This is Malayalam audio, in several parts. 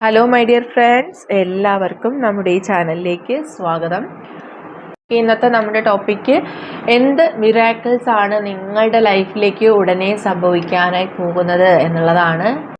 ഹലോ മൈ ഡിയർ ഫ്രണ്ട്സ് എല്ലാവർക്കും നമ്മുടെ ഈ ചാനലിലേക്ക് സ്വാഗതം. ഇന്നത്തെ നമ്മുടെ ടോപ്പിക്ക് എന്ത് മിറാക്കിൾസ് ആണ് നിങ്ങളുടെ ലൈഫിലേക്ക് ഉടനെ സംഭവിക്കാനായി പോകുന്നത് എന്നുള്ളതാണ്.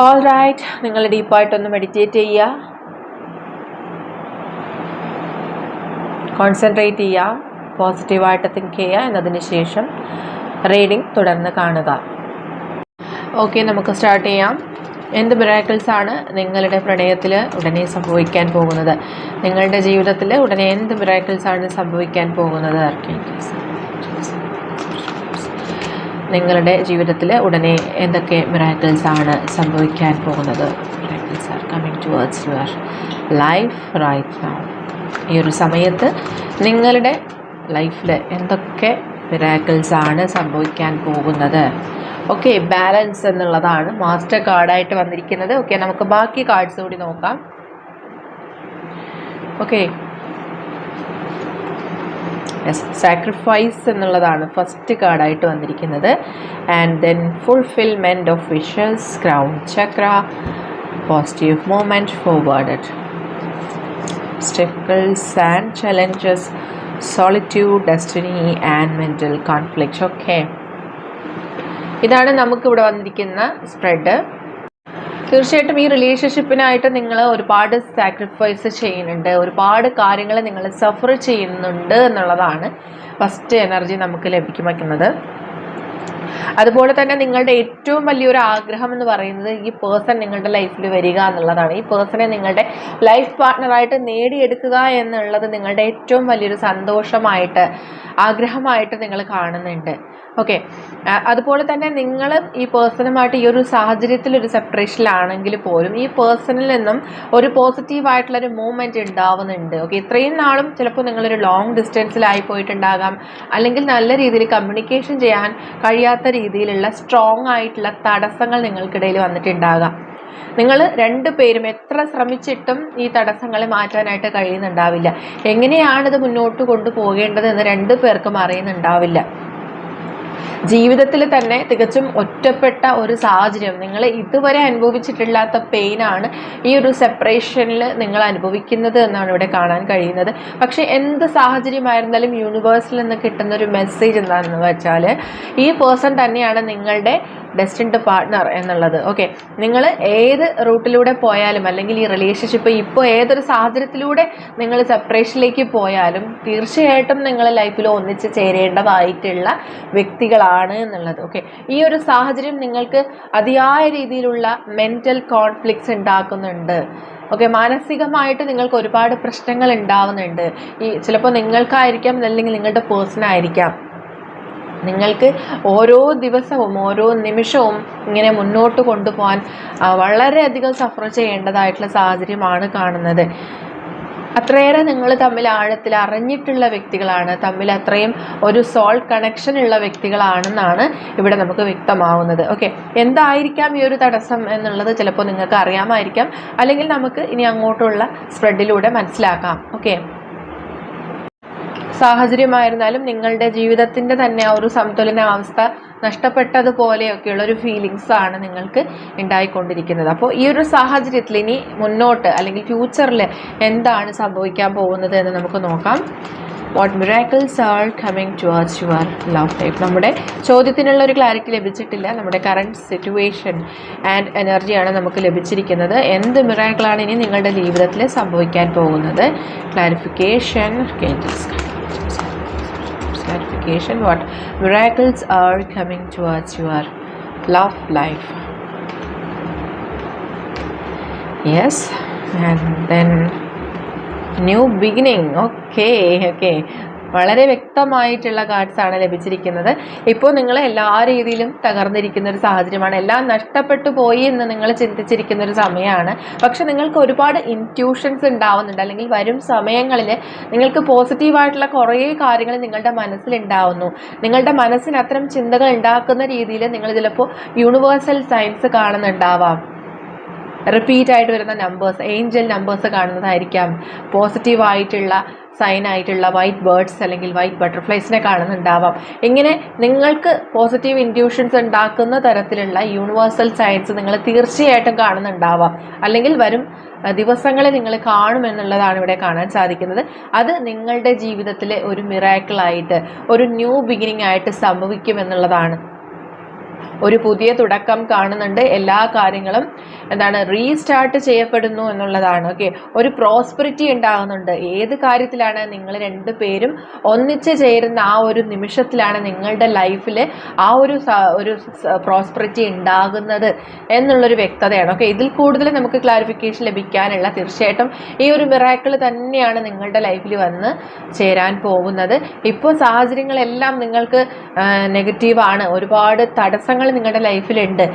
ഓൾ റൈറ്റ് നിങ്ങൾ ഡീപ്പായിട്ടൊന്ന് മെഡിറ്റേറ്റ് ചെയ്യുക. കോൺസെൻട്രേറ്റ് ചെയ്യുക. പോസിറ്റീവായിട്ട് തിങ്ക് ചെയ്യുക. എന്നതിന് ശേഷം റീഡിംഗ് തുടർന്ന് കാണുക. ഓക്കെ നമുക്ക് സ്റ്റാർട്ട് ചെയ്യാം. എന്ത് മിറാക്കിൾസ് ആണ് നിങ്ങളുടെ പ്രണയത്തിൽ ഉടനെ സംഭവിക്കാൻ പോകുന്നത്? നിങ്ങളുടെ ജീവിതത്തിൽ ഉടനെ എന്ത് മിറാക്കിൾസ് ആണ് സംഭവിക്കാൻ പോകുന്നത്? നിങ്ങളുടെ ജീവിതത്തിൽ ഉടനെ എന്തൊക്കെ മിറാക്കിൾസ് ആണ് സംഭവിക്കാൻ പോകുന്നത്? Miracles are coming towards your life right now ഈ ഒരു സമയത്ത് നിങ്ങളുടെ ലൈഫിൽ എന്തൊക്കെ മിറാക്കിൾസ് ആണ് സംഭവിക്കാൻ പോകുന്നത്? ഓക്കെ ബാലൻസ് എന്നുള്ളതാണ് മാസ്റ്റർ കാർഡായിട്ട് വന്നിരിക്കുന്നത്. ഓക്കെ നമുക്ക് ബാക്കി കാർഡ്സ് കൂടി നോക്കാം. ഓക്കെ സാക്രിഫൈസ് എന്നുള്ളതാണ് ഫസ്റ്റ് കാർഡായിട്ട് വന്നിരിക്കുന്നത്. And then fulfilment of wishes crown chakra positive movement forwarded obstacles and challenges, solitude, destiny and mental conflict. Okay ഇതാണ് നമുക്കിവിടെ വന്നിരിക്കുന്ന സ്പ്രെഡ് തീർച്ചയായിട്ടും ഈ റിലേഷൻഷിപ്പിനായിട്ട് നിങ്ങൾ ഒരുപാട് സാക്രിഫൈസ് ചെയ്യുന്നുണ്ട്. ഒരുപാട് കാര്യങ്ങൾ നിങ്ങൾ സഫർ ചെയ്യുന്നുണ്ട് എന്നുള്ളതാണ് ഫസ്റ്റ് എനർജി നമുക്ക് ലഭിക്കുന്നത് അതുപോലെ തന്നെ നിങ്ങളുടെ ഏറ്റവും വലിയൊരു ആഗ്രഹം എന്ന് പറയുന്നത് ഈ പേഴ്സൺ നിങ്ങളുടെ ലൈഫിൽ വരിക എന്നുള്ളതാണ്. ഈ പേഴ്സണെ നിങ്ങളുടെ ലൈഫ് പാർട്ട്ണറായിട്ട് നേടിയെടുക്കുക എന്നുള്ളത് നിങ്ങളുടെ ഏറ്റവും വലിയൊരു സന്തോഷമായിട്ട് ആഗ്രഹമായിട്ട് നിങ്ങൾ കാണുന്നുണ്ട്. ഓക്കെ അതുപോലെ തന്നെ നിങ്ങൾ ഈ പേഴ്സണുമായിട്ട് ഈ ഒരു സാഹചര്യത്തിൽ ഒരു സെപ്പറേഷനിലാണെങ്കിൽ പോലും ഈ പേഴ്സണിൽ നിന്നും ഒരു പോസിറ്റീവായിട്ടുള്ളൊരു മൂവ്മെന്റ് ഉണ്ടാവുന്നുണ്ട്. ഓക്കെ ഇത്രയും നാളും ചിലപ്പോൾ നിങ്ങളൊരു ലോങ് ഡിസ്റ്റൻസിലായി പോയിട്ടുണ്ടാകാം. അല്ലെങ്കിൽ നല്ല രീതിയിൽ കമ്മ്യൂണിക്കേഷൻ ചെയ്യാൻ കഴിയാത്ത രീതിയിലുള്ള സ്ട്രോങ് ആയിട്ടുള്ള തടസ്സങ്ങൾ നിങ്ങൾക്കിടയിൽ വന്നിട്ടുണ്ടാകാം. നിങ്ങൾ രണ്ട് പേരും എത്ര ശ്രമിച്ചിട്ടും ഈ തടസ്സങ്ങളെ മാറ്റാനായിട്ട് കഴിയുന്നുണ്ടാവില്ല. എങ്ങനെയാണിത് മുന്നോട്ട് കൊണ്ടുപോകേണ്ടത് എന്ന് രണ്ട് പേർക്കും അറിയുന്നുണ്ടാവില്ല. ജീവിതത്തിൽ തന്നെ തികച്ചും ഒറ്റപ്പെട്ട ഒരു സാഹചര്യം. നിങ്ങൾ ഇതുവരെ അനുഭവിച്ചിട്ടില്ലാത്ത പെയിനാണ് ഈ ഒരു സെപ്പറേഷനിൽ നിങ്ങൾ അനുഭവിക്കുന്നത് എന്നാണ് ഇവിടെ കാണാൻ കഴിയുന്നത്. പക്ഷേ എന്ത് സാഹചര്യമായിരുന്നാലും യൂണിവേഴ്സിൽ നിന്ന് കിട്ടുന്ന ഒരു മെസ്സേജ് എന്താണെന്ന് വെച്ചാൽ ഈ പേഴ്സൺ തന്നെയാണ് നിങ്ങളുടെ ഡെസ്റ്റിൻഡ് പാർട്ട്ണർ എന്നുള്ളത്. ഓക്കെ നിങ്ങൾ ഏത് റൂട്ടിലൂടെ പോയാലും അല്ലെങ്കിൽ ഈ റിലേഷൻഷിപ്പ് ഇപ്പോൾ ഏതൊരു സാഹചര്യത്തിലൂടെ നിങ്ങൾ സെപ്പറേഷനിലേക്ക് പോയാലും തീർച്ചയായിട്ടും നിങ്ങൾ ലൈഫിൽ ഒന്നിച്ച് ചേരേണ്ടതായിട്ടുള്ള വ്യക്തികളാണ് എന്നുള്ളത്. ഓക്കെ ഈ ഒരു സാഹചര്യം നിങ്ങൾക്ക് അതിയായ രീതിയിലുള്ള മെന്റൽ കോൺഫ്ലിക്ട്സ് ഉണ്ടാക്കുന്നുണ്ട്. ഓക്കെ മാനസികമായിട്ട് നിങ്ങൾക്ക് ഒരുപാട് പ്രശ്നങ്ങൾ ഉണ്ടാവുന്നുണ്ട്. ഈ ചിലപ്പോൾ നിങ്ങൾക്കായിരിക്കാം അല്ലെങ്കിൽ നിങ്ങളുടെ പേഴ്സൺ ആയിരിക്കാം. നിങ്ങൾക്ക് ഓരോ ദിവസവും ഓരോ നിമിഷവും ഇങ്ങനെ മുന്നോട്ട് കൊണ്ടുപോകാൻ വളരെയധികം സഫർ ചെയ്യേണ്ടതായിട്ടുള്ള സാഹചര്യമാണ് കാണുന്നത്. അത്രയേറെ നിങ്ങൾ തമ്മിൽ ആഴത്തിൽ അറിഞ്ഞിട്ടുള്ള വ്യക്തികളാണ് തമ്മിൽ അത്രയും ഒരു സോൾ കണക്ഷൻ ഉള്ള വ്യക്തികളാണെന്നാണ് ഇവിടെ നമുക്ക് വ്യക്തമാവുന്നത്. ഓക്കെ എന്തായിരിക്കാം ഈ ഒരു തടസ്സം എന്നുള്ളത് ചിലപ്പോൾ നിങ്ങൾക്ക് അറിയാമായിരിക്കാം. അല്ലെങ്കിൽ നമുക്ക് ഇനി അങ്ങോട്ടുള്ള സ്പ്രെഡിലൂടെ മനസ്സിലാക്കാം. ഓക്കെ സാഹചര്യമായിരുന്നാലും നിങ്ങളുടെ ജീവിതത്തിന്റെ തന്നെ ആ ഒരു സമതുലനാവസ്ഥ നഷ്ടപ്പെട്ടതുപോലെയൊക്കെയുള്ള ഒരു ഫീലിങ്സ് ആണ് നിങ്ങൾക്ക് ഉണ്ടായിക്കൊണ്ടിരിക്കുന്നത്. അപ്പോൾ ഈ ഒരു സാഹചര്യത്തിൽ ഇനി മുന്നോട്ട് അല്ലെങ്കിൽ ഫ്യൂച്ചറിൽ എന്താണ് സംഭവിക്കാൻ പോകുന്നത് എന്ന് നമുക്ക് നോക്കാം. What miracles are coming towards your love life നമ്മുടെ ചോദ്യത്തിനുള്ള ഒരു ക്ലാരിറ്റി ലഭിച്ചിട്ടില്ല. നമ്മുടെ കറണ്ട് സിറ്റുവേഷൻ ആൻഡ് എനർജിയാണ് നമുക്ക് ലഭിച്ചിരിക്കുന്നത്. എന്ത് മിറാക്കിളാണ് ഇനി നിങ്ങളുടെ ജീവിതത്തിൽ സംഭവിക്കാൻ പോകുന്നത്? Clarification clarification what miracles are coming towards your love life? Yes. And then new beginning. Okay okay വളരെ വ്യക്തമായിട്ടുള്ള കാർഡ്സ് ആണ് ലഭിച്ചിരിക്കുന്നത്. ഇപ്പോൾ നിങ്ങൾ എല്ലാ രീതിയിലും തകർന്നിരിക്കുന്ന ഒരു സാഹചര്യമാണ്. എല്ലാം നഷ്ടപ്പെട്ടു പോയി എന്ന് നിങ്ങൾ ചിന്തിച്ചിരിക്കുന്ന ഒരു സമയമാണ്. പക്ഷെ നിങ്ങൾക്ക് ഒരുപാട് ഇന്റ്യൂഷൻസ് ഉണ്ടാവുന്നുണ്ട്. അല്ലെങ്കിൽ വരും സമയങ്ങളിൽ നിങ്ങൾക്ക് പോസിറ്റീവായിട്ടുള്ള കുറേ കാര്യങ്ങൾ നിങ്ങളുടെ മനസ്സിലുണ്ടാവുന്നു. നിങ്ങളുടെ മനസ്സിന് അത്തരം ചിന്തകൾ ഉണ്ടാക്കുന്ന രീതിയിൽ നിങ്ങൾ ചിലപ്പോൾ യൂണിവേഴ്സൽ സയൻസ് കാണുന്നുണ്ടാവാം. റിപ്പീറ്റ് ആയിട്ട് വരുന്ന നമ്പേഴ്സ് ഏഞ്ചൽ നമ്പേഴ്സ് കാണുന്നതായിരിക്കാം. പോസിറ്റീവായിട്ടുള്ള സൈൻ ആയിട്ടുള്ള വൈറ്റ് ബേർഡ്സ് അല്ലെങ്കിൽ വൈറ്റ് ബട്ടർഫ്ലൈസിനെ കാണുന്നുണ്ടാവാം. ഇങ്ങനെ നിങ്ങൾക്ക് പോസിറ്റീവ് ഇൻഡ്യൂഷൻസ് ഉണ്ടാക്കുന്ന തരത്തിലുള്ള യൂണിവേഴ്സൽ സയൻസ് നിങ്ങൾ തീർച്ചയായിട്ടും കാണുന്നുണ്ടാവാം. അല്ലെങ്കിൽ വരും ദിവസങ്ങളെ നിങ്ങൾ കാണുമെന്നുള്ളതാണ് ഇവിടെ കാണാൻ സാധിക്കുന്നത്. അത് നിങ്ങളുടെ ജീവിതത്തിലെ ഒരു മിറാക്കിളായിട്ട് ഒരു ന്യൂ ബിഗിനിങ് ആയിട്ട് സംഭവിക്കുമെന്നുള്ളതാണ് ഒരു പുതിയ തുടക്കം കാണുന്നുണ്ട്. എല്ലാ കാര്യങ്ങളും എന്താണ് റീസ്റ്റാർട്ട് ചെയ്യപ്പെടുന്നു എന്നുള്ളതാണ്. ഓക്കെ ഒരു പ്രോസ്പെറിറ്റി ഉണ്ടാകുന്നുണ്ട്. ഏത് കാര്യത്തിലാണ് നിങ്ങൾ രണ്ടു പേരും ഒന്നിച്ച് ചേരുന്ന ആ ഒരു നിമിഷത്തിലാണ് നിങ്ങളുടെ ലൈഫിൽ ആ ഒരു ഒരു പ്രോസ്പെറിറ്റി ഉണ്ടാകുന്നത് എന്നുള്ളൊരു വ്യക്തതയാണ്. ഓക്കെ ഇതിൽ കൂടുതൽ നമുക്ക് ക്ലാരിഫിക്കേഷൻ ലഭിക്കാനുള്ള തീർച്ചയായിട്ടും ഈ ഒരു മിറാക്കിൾ തന്നെയാണ് നിങ്ങളുടെ ലൈഫിൽ വന്ന് ചേരാൻ പോകുന്നത്. ഇപ്പോൾ സാഹചര്യങ്ങളെല്ലാം നിങ്ങൾക്ക് നെഗറ്റീവാണ് ഒരുപാട് തടസ്സങ്ങൾ നിങ്ങളുടെ ലൈഫിലുണ്ട്.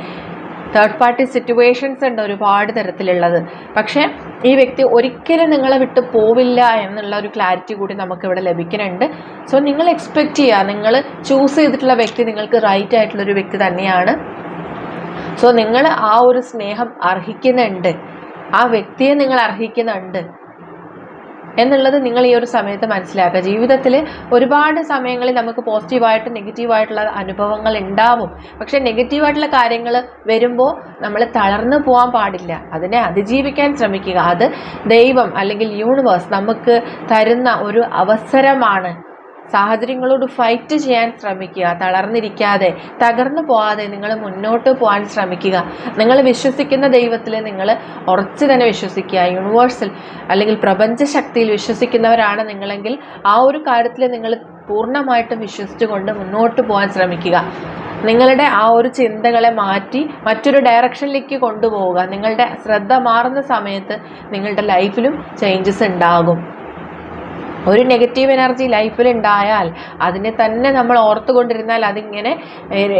തേർഡ് പാർട്ടി സിറ്റുവേഷൻസ് ഉണ്ട് ഒരുപാട് തരത്തിലുള്ളത്. പക്ഷേ ഈ വ്യക്തി ഒരിക്കലും നിങ്ങളെ വിട്ടു പോവില്ല എന്നുള്ള ഒരു ക്ലാരിറ്റി കൂടി നമുക്കിവിടെ ലഭിക്കുന്നുണ്ട്. സോ നിങ്ങൾ എക്സ്പെക്റ്റ് ചെയ്യുക നിങ്ങൾ ചൂസ് ചെയ്തിട്ടുള്ള വ്യക്തി നിങ്ങൾക്ക് റൈറ്റ് ആയിട്ടുള്ളൊരു വ്യക്തി തന്നെയാണ്. സോ നിങ്ങൾ ആ ഒരു സ്നേഹം അർഹിക്കുന്നുണ്ട്. ആ വ്യക്തിയെ നിങ്ങൾ അർഹിക്കുന്നുണ്ട്. എന്നുള്ളത് നിങ്ങൾ ഈ ഒരു സമയത്ത് മനസ്സിലാക്കുക. ജീവിതത്തിൽ ഒരുപാട് സമയങ്ങളിൽ നമുക്ക് പോസിറ്റീവായിട്ട് നെഗറ്റീവായിട്ടുള്ള അനുഭവങ്ങൾ ഉണ്ടാവും. പക്ഷേ നെഗറ്റീവായിട്ടുള്ള കാര്യങ്ങൾ വരുമ്പോൾ നമ്മൾ തളർന്നു പോകാൻ പാടില്ല. അതിനെ അതിജീവിക്കാൻ ശ്രമിക്കുക. അത് ദൈവം അല്ലെങ്കിൽ യൂണിവേഴ്സ് നമുക്ക് തരുന്ന ഒരു അവസരമാണ്. സാഹചര്യങ്ങളോട് ഫൈറ്റ് ചെയ്യാൻ ശ്രമിക്കുക തളർന്നിരിക്കാതെ തകർന്നു പോവാതെ നിങ്ങൾ മുന്നോട്ട് പോകാൻ ശ്രമിക്കുക. നിങ്ങൾ വിശ്വസിക്കുന്ന ദൈവത്തിൽ നിങ്ങൾ ഉറച്ചു തന്നെ വിശ്വസിക്കുക. യൂണിവേഴ്സൽ അല്ലെങ്കിൽ പ്രപഞ്ച ശക്തിയിൽ വിശ്വസിക്കുന്നവരാണ് നിങ്ങളെങ്കിൽ ആ ഒരു കാര്യത്തിൽ നിങ്ങൾ പൂർണമായിട്ടും വിശ്വസിച്ചുകൊണ്ട് മുന്നോട്ട് പോകാൻ ശ്രമിക്കുക. നിങ്ങളുടെ ആ ഒരു ചിന്തകളെ മാറ്റി മറ്റൊരു ഡയറക്ഷനിലേക്ക് കൊണ്ടുപോവുക. നിങ്ങളുടെ ശ്രദ്ധ മാറുന്ന സമയത്ത് നിങ്ങളുടെ ലൈഫിലും ചേഞ്ചസ് ഉണ്ടാകും. ഒരു നെഗറ്റീവ് എനർജി ലൈഫിൽ ഉണ്ടായാൽ അതിനെ തന്നെ നമ്മൾ ഓർത്തുകൊണ്ടിരുന്നാൽ അതിങ്ങനെ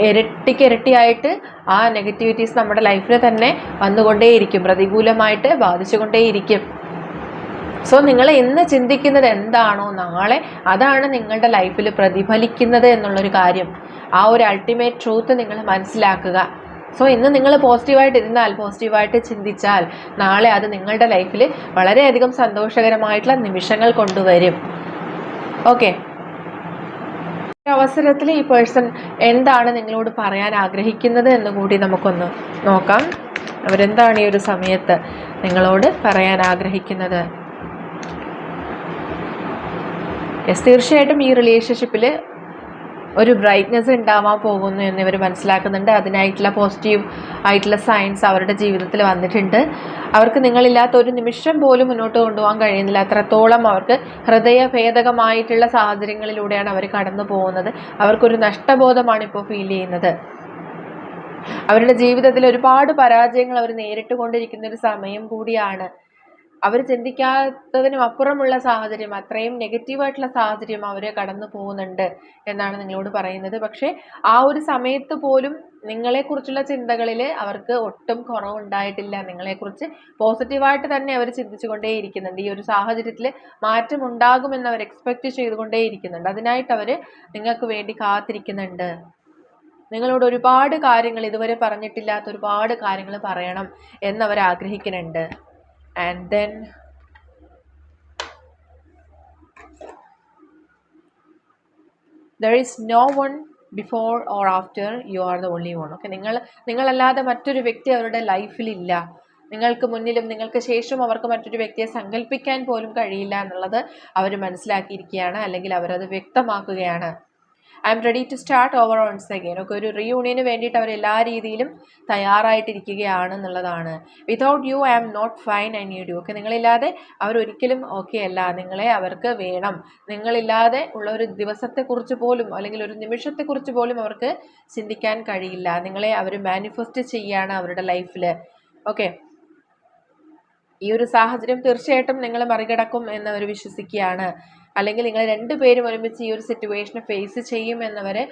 ഇരട്ടിക്ക് ഇരട്ടിയായിട്ട് ആ നെഗറ്റിവിറ്റീസ് നമ്മുടെ ലൈഫിൽ തന്നെ വന്നുകൊണ്ടേയിരിക്കും പ്രതികൂലമായിട്ട് ബാധിച്ചുകൊണ്ടേയിരിക്കും. സോ നിങ്ങൾ ഇന്ന് ചിന്തിക്കുന്നത് എന്താണോ നാളെ അതാണ് നിങ്ങളുടെ ലൈഫിൽ പ്രതിഫലിക്കുന്നത് എന്നുള്ളൊരു കാര്യം. ആ ഒരു അൾട്ടിമേറ്റ് ട്രൂത്ത് നിങ്ങൾ മനസ്സിലാക്കുക. സോ ഇന്ന് നിങ്ങൾ പോസിറ്റീവായിട്ട് ഇരുന്നാൽ പോസിറ്റീവായിട്ട് ചിന്തിച്ചാൽ നാളെ അത് നിങ്ങളുടെ ലൈഫിൽ വളരെയധികം സന്തോഷകരമായിട്ടുള്ള നിമിഷങ്ങൾ കൊണ്ടുവരും. ഓക്കെ അവസരത്തിൽ ഈ പേഴ്സൺ എന്താണ് നിങ്ങളോട് പറയാൻ ആഗ്രഹിക്കുന്നത് എന്ന് കൂടി നമുക്കൊന്ന് നോക്കാം. അവരെന്താണ് ഈ ഒരു സമയത്ത് നിങ്ങളോട് പറയാൻ ആഗ്രഹിക്കുന്നത്? യെസ് തീർച്ചയായിട്ടും ഈ റിലേഷൻഷിപ്പിൽ ഒരു ബ്രൈറ്റ്നെസ് ഉണ്ടാവാൻ പോകുന്നു എന്നിവർ മനസ്സിലാക്കുന്നുണ്ട്. അതിനായിട്ടുള്ള പോസിറ്റീവ് ആയിട്ടുള്ള സയൻസ് അവരുടെ ജീവിതത്തിൽ വന്നിട്ടുണ്ട്. അവർക്ക് നിങ്ങളില്ലാത്ത ഒരു നിമിഷം പോലും മുന്നോട്ട് കൊണ്ടുപോകാൻ കഴിയുന്നില്ല. അത്രത്തോളം അവർക്ക് ഹൃദയഭേദകമായിട്ടുള്ള സാഹചര്യങ്ങളിലൂടെയാണ് അവർ കടന്നു പോകുന്നത്. അവർക്കൊരു നഷ്ടബോധമാണ് ഇപ്പോൾ ഫീൽ ചെയ്യുന്നത്. അവരുടെ ജീവിതത്തിൽ ഒരുപാട് പരാജയങ്ങൾ അവർ നേരിട്ട് കൊണ്ടിരിക്കുന്ന ഒരു സമയം കൂടിയാണ്. അവർ ചിന്തിക്കാത്തതിനും അപ്പുറമുള്ള സാഹചര്യം അത്രയും നെഗറ്റീവായിട്ടുള്ള സാഹചര്യം അവർ കടന്നു പോകുന്നുണ്ട് എന്നാണ് നിങ്ങളോട് പറയുന്നത്. പക്ഷേ ആ ഒരു സമയത്ത് പോലും നിങ്ങളെക്കുറിച്ചുള്ള ചിന്തകളിൽ അവർക്ക് ഒട്ടും കുറവുണ്ടായിട്ടില്ല. നിങ്ങളെക്കുറിച്ച് പോസിറ്റീവായിട്ട് തന്നെ അവർ ചിന്തിച്ചുകൊണ്ടേയിരിക്കുന്നുണ്ട് ഈ ഒരു സാഹചര്യത്തിൽ മാറ്റം ഉണ്ടാകുമെന്ന് അവർ എക്സ്പെക്റ്റ് ചെയ്തുകൊണ്ടേയിരിക്കുന്നുണ്ട് അതിനായിട്ട് അവർ നിങ്ങൾക്ക് വേണ്ടി കാത്തിരിക്കുന്നുണ്ട്. നിങ്ങളോട് ഒരുപാട് കാര്യങ്ങൾ ഇതുവരെ പറഞ്ഞിട്ടില്ലാത്ത ഒരുപാട് കാര്യങ്ങൾ പറയണം എന്നവർ ആഗ്രഹിക്കുന്നുണ്ട്. And then there is no one before or after you are the only one. Okay നിങ്ങൾ നിങ്ങളല്ലാതെ മറ്റൊരു വ്യക്തി അവരുടെ ലൈഫിലില്ല നിങ്ങൾക്ക് മുന്നിലും നിങ്ങൾക്ക് ശേഷം അവർക്ക് മറ്റൊരു വ്യക്തിയെ സങ്കല്പിക്കാൻ പോലും കഴിയില്ല എന്നുള്ളത് അവർ മനസ്സിലാക്കിയിരിക്കുകയാണ് അല്ലെങ്കിൽ അവരത് വ്യക്തമാക്കുകയാണ്. I am ready to start over once again ഒക്കെ ഒരു റീയൂണിയന് വേണ്ടിയിട്ട് അവർ എല്ലാ രീതിയിലും തയ്യാറായിട്ടിരിക്കുകയാണ് എന്നുള്ളതാണ് without you I am not fine I need you okay നിങ്ങളില്ലാതെ അവരൊരിക്കലും ഓക്കെ അല്ല. നിങ്ങളെ അവർക്ക് വേണം. നിങ്ങളില്ലാതെ ഉള്ള ഒരു ദിവസത്തെക്കുറിച്ച് പോലും അല്ലെങ്കിൽ ഒരു നിമിഷത്തെക്കുറിച്ച് പോലും അവർക്ക് ചിന്തിക്കാൻ കഴിയില്ല. നിങ്ങളെ അവർ മാനിഫെസ്റ്റ് ചെയ്യുകയാണ് അവരുടെ ലൈഫിൽ ഓക്കെ ഈ ഒരു സാഹചര്യം തീർച്ചയായിട്ടും നിങ്ങൾ മറികടക്കും എന്നവർ വിശ്വസിക്കുകയാണ്. അല്ലെങ്കിൽ നിങ്ങൾ രണ്ടുപേരും ഒരുമിച്ച് ഈ ഒരു സിറ്റുവേഷനെ ഫേസ് ചെയ്യുമെന്നവരെ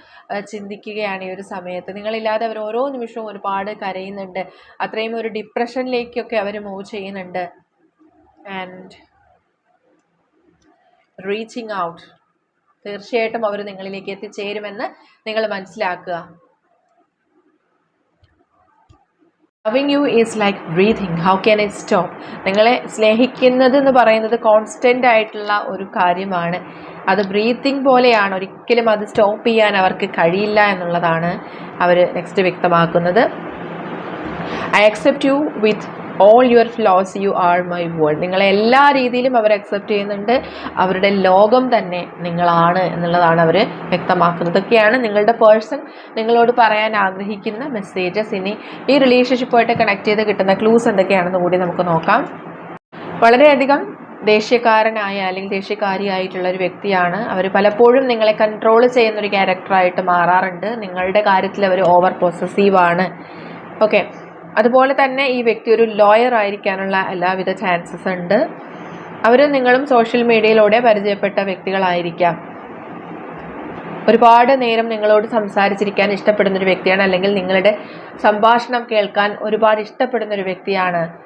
ചിന്തിക്കുകയാണ് ഈ ഒരു സമയത്ത്. നിങ്ങളില്ലാതെ അവർ ഓരോ നിമിഷവും ഒരുപാട് കരയുന്നുണ്ട്. അത്രയും ഒരു ഡിപ്രഷനിലേക്കൊക്കെ അവർ മൂവ് ചെയ്യുന്നുണ്ട്. ആൻഡ് റീച്ചിങ് ഔട്ട് തീർച്ചയായിട്ടും അവർ നിങ്ങളിലേക്ക് എത്തിച്ചേരുമെന്ന് നിങ്ങൾ മനസ്സിലാക്കുക. Loving you is like breathing how can I stop നിങ്ങളെ സ്നേഹിക്കുന്നത് എന്ന് പറയുന്നത് കോൺസ്റ്റന്റ് ആയിട്ടുള്ള ഒരു കാര്യമാണ്. അത് ബ്രീത്തിങ് പോലെയാണ്. ഒരിക്കലും അത് സ്റ്റോപ്പ് ചെയ്യാൻ അവർക്ക് കഴിയില്ല എന്നുള്ളതാണ് അവർ നെക്സ്റ്റ് വ്യക്തമാക്കുന്നത്. I accept you with all your flaws you are my world നിങ്ങളെ എല്ലാ രീതിയിലും അവർ അക്സെപ്റ്റ് ചെയ്യുന്നുണ്ട്. അവരുടെ ലോകം തന്നെ നിങ്ങളാണ് എന്നുള്ളതാണ് അവർ വ്യക്തമാക്കുന്നത്. ഇതൊക്കെയാണ് നിങ്ങളുടെ പേഴ്സൺ നിങ്ങളോട് പറയാൻ ആഗ്രഹിക്കുന്ന മെസ്സേജസ് ഇനി ഈ റിലേഷൻഷിപ്പുമായിട്ട് കണക്ട് ചെയ്ത് കിട്ടുന്ന ക്ലൂസ് എന്തൊക്കെയാണെന്ന് കൂടി നമുക്ക് നോക്കാം. വളരെയധികം ദേഷ്യക്കാരനായ അല്ലെങ്കിൽ ദേഷ്യക്കാരിയായിട്ടുള്ള ഒരു വ്യക്തിയാണ്. അവർ പലപ്പോഴും നിങ്ങളെ കൺട്രോൾ ചെയ്യുന്ന ഒരു ക്യാരക്ടറായിട്ട് മാറാറുണ്ട്. നിങ്ങളുടെ കാര്യത്തിൽ അവർ ഓവർ പൊസസീവാണ് ഓക്കെ അതുപോലെ തന്നെ ഈ വ്യക്തി ഒരു ലോയർ ആയിരിക്കാനുള്ള എല്ലാവിധ ചാൻസസ് ഉണ്ട്. അവർ നിങ്ങളും സോഷ്യൽ മീഡിയയിലൂടെ പരിചയപ്പെട്ട വ്യക്തികളായിരിക്കാം. ഒരുപാട് നേരം നിങ്ങളോട് സംസാരിച്ചിരിക്കാൻ ഇഷ്ടപ്പെടുന്ന ഒരു വ്യക്തിയാണ് അല്ലെങ്കിൽ നിങ്ങളുടെ സംഭാഷണം കേൾക്കാൻ ഒരുപാട് ഇഷ്ടപ്പെടുന്ന ഒരു വ്യക്തിയാണ്.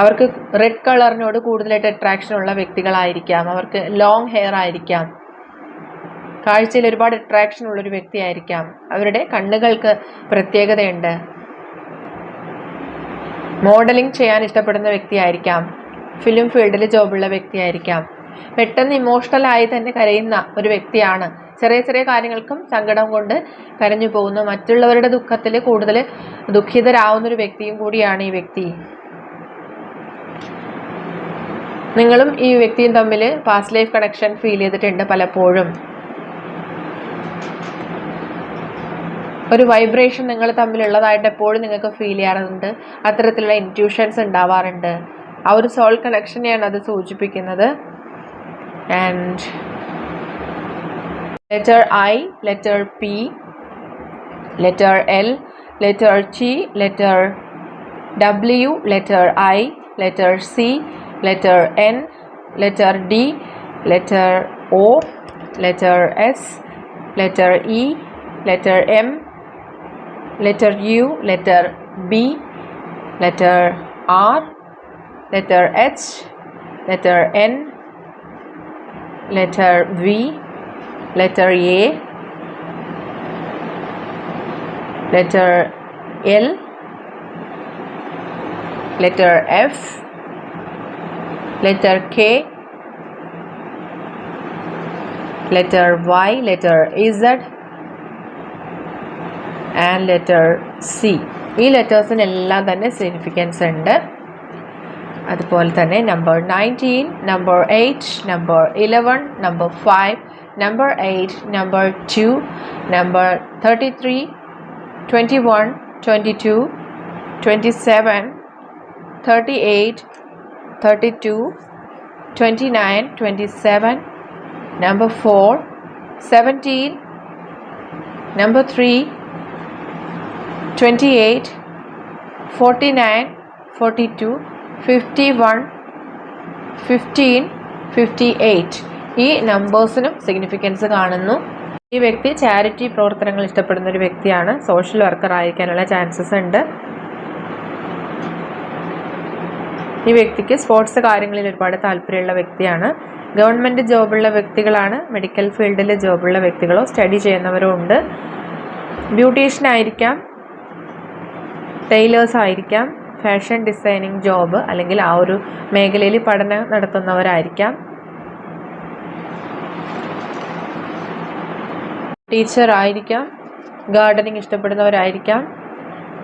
അവർക്ക് റെഡ് കളറിനോട് കൂടുതലായിട്ട് അട്രാക്ഷൻ ഉള്ള വ്യക്തികളായിരിക്കാം. അവർക്ക് ലോങ് ഹെയർ ആയിരിക്കാം. കാഴ്ചയിൽ ഒരുപാട് അട്രാക്ഷൻ ഉള്ളൊരു വ്യക്തിയായിരിക്കാം. അവരുടെ കണ്ണുകൾക്ക് പ്രത്യേകതയുണ്ട്. മോഡലിംഗ് ചെയ്യാൻ ഇഷ്ടപ്പെടുന്ന വ്യക്തിയായിരിക്കാം. ഫിലിം ഫീൽഡിൽ ജോബുള്ള വ്യക്തിയായിരിക്കാം. പെട്ടെന്ന് ഇമോഷണലായി തന്നെ കരയുന്ന ഒരു വ്യക്തിയാണ്. ചെറിയ ചെറിയ കാര്യങ്ങൾക്കും സങ്കടം കൊണ്ട് കരഞ്ഞു പോകുന്നു മറ്റുള്ളവരുടെ ദുഃഖത്തിൽ കൂടുതൽ ദുഃഖിതരാവുന്ന ഒരു വ്യക്തിയും കൂടിയാണ് ഈ വ്യക്തി. നിങ്ങളും ഈ വ്യക്തിയും തമ്മിൽ പാസ്റ്റ് ലൈഫ് കണക്ഷൻ ഫീൽ ചെയ്തിട്ടുണ്ട് പലപ്പോഴും. ഒരു വൈബ്രേഷൻ നിങ്ങൾ തമ്മിലുള്ളതായിട്ട് എപ്പോഴും നിങ്ങൾക്ക് ഫീൽ ചെയ്യാറുണ്ട്. അത്തരത്തിലുള്ള ഇന്റ്യൂഷൻസ് ഉണ്ടാവാറുണ്ട്. ആ ഒരു സോൾ കണക്ഷനെയാണ് അത് സൂചിപ്പിക്കുന്നത്. And letter I letter P letter L letter T letter W letter I letter C letter N letter D letter O letter S letter E letter M letter U, letter B, letter R, letter H, letter N, letter V, letter A, letter L, letter F, letter K, letter Y, letter Z, and letter C ഈ ലെറ്റേഴ്സിനെല്ലാം തന്നെ സിഗ്നിഫിക്കൻസ് ഉണ്ട്. അതുപോലെ തന്നെ number nineteen number eight number eleven number five number eight number two number thirty three twenty one twenty two twenty seven thirty eight thirty two twenty nine twenty seven number four seventeen number three twenty eight forty nine forty two fifty one fifteen fifty eight ഈ നമ്പേഴ്സിനും സിഗ്നിഫിക്കൻസ് കാണുന്നു. ഈ വ്യക്തി ചാരിറ്റി പ്രവർത്തനങ്ങൾ ഇഷ്ടപ്പെടുന്ന ഒരു വ്യക്തിയാണ്. സോഷ്യൽ വർക്കർ ആയിരിക്കാനുള്ള ചാൻസസ് ഉണ്ട്. ഈ വ്യക്തിക്ക് സ്പോർട്സ് കാര്യങ്ങളിൽ ഒരുപാട് താല്പര്യമുള്ള വ്യക്തിയാണ്. ഗവൺമെന്റ് ജോബുള്ള വ്യക്തികളാണ്. മെഡിക്കൽ ഫീൽഡിൽ ജോബുള്ള വ്യക്തികളോ സ്റ്റഡി ചെയ്യുന്നവരോ ഉണ്ട്. ബ്യൂട്ടീഷ്യൻ ആയിരിക്കാം. ടൈലേഴ്സ് ആയിരിക്കാം ഫാഷൻ ഡിസൈനിങ് ജോബ് അല്ലെങ്കിൽ ആ ഒരു മേഖലയിൽ പഠനം നടത്തുന്നവരായിരിക്കാം. ടീച്ചർ ആയിരിക്കാം ഗാർഡനിങ് ഇഷ്ടപ്പെടുന്നവരായിരിക്കാം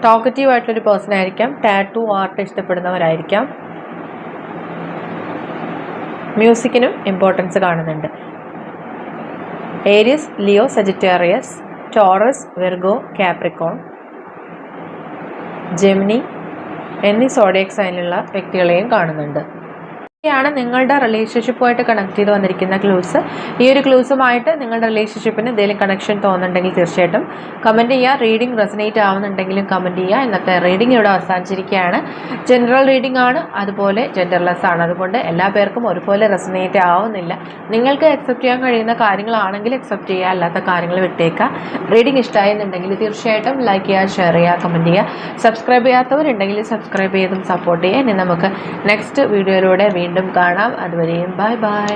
ടോക്കറ്റീവ് ആയിട്ടുള്ളൊരു പേഴ്സൺ ആയിരിക്കാം ടാറ്റു ആർട്ട് ഇഷ്ടപ്പെടുന്നവരായിരിക്കാം. മ്യൂസിക്കിനും ഇമ്പോർട്ടൻസ് കാണുന്നുണ്ട്. Aries Leo Sagittarius Taurus Virgo Capricorn Gemini എന്നീ സോഡിയക് സൈനിലുള്ള വ്യക്തികളെയും കാണുന്നുണ്ട്. ാണ് നിങ്ങളുടെ റിലേഷൻഷിപ്പുമായിട്ട് കണക്ട് ചെയ്ത് വന്നിരിക്കുന്ന ക്ലൂസ് ഈ ഒരു ക്ലൂസുമായിട്ട് നിങ്ങളുടെ റിലേഷൻഷിപ്പിന് എന്തെങ്കിലും കണക്ഷൻ തോന്നുന്നുണ്ടെങ്കിൽ തീർച്ചയായിട്ടും കമന്റ് ചെയ്യുക. റീഡിംഗ് റെസനേറ്റ് ആവുന്നുണ്ടെങ്കിലും കമന്റ് ചെയ്യുക. ഇന്നത്തെ റീഡിംഗ് ഇവിടെ അവസാനിച്ചിരിക്കുകയാണ്. ജനറൽ റീഡിംഗ് ആണ് അതുപോലെ ജെൻഡർലെസ് ആണ്. അതുകൊണ്ട് എല്ലാ പേർക്കും ഒരുപോലെ റെസനേറ്റ് ആവുന്നില്ല. നിങ്ങൾക്ക് അക്സെപ്റ്റ് ചെയ്യാൻ കഴിയുന്ന കാര്യങ്ങളാണെങ്കിൽ അക്സെപ്റ്റ് ചെയ്യുക. അല്ലാത്ത കാര്യങ്ങൾ വിട്ടേക്കുക. റീഡിംഗ് ഇഷ്ടമായെന്നുണ്ടെങ്കിൽ തീർച്ചയായിട്ടും ലൈക്ക് ചെയ്യുക ഷെയർ ചെയ്യുക കമന്റ് ചെയ്യുക. സബ്സ്ക്രൈബ് ചെയ്യാത്തവരുണ്ടെങ്കിൽ സബ്സ്ക്രൈബ് ചെയ്തും സപ്പോർട്ട് ചെയ്യുക. ഇനി നമുക്ക് നെക്സ്റ്റ് വീഡിയോയിലൂടെ വീണ്ടും കാണാം. അതുവരെയും ബൈ ബൈ.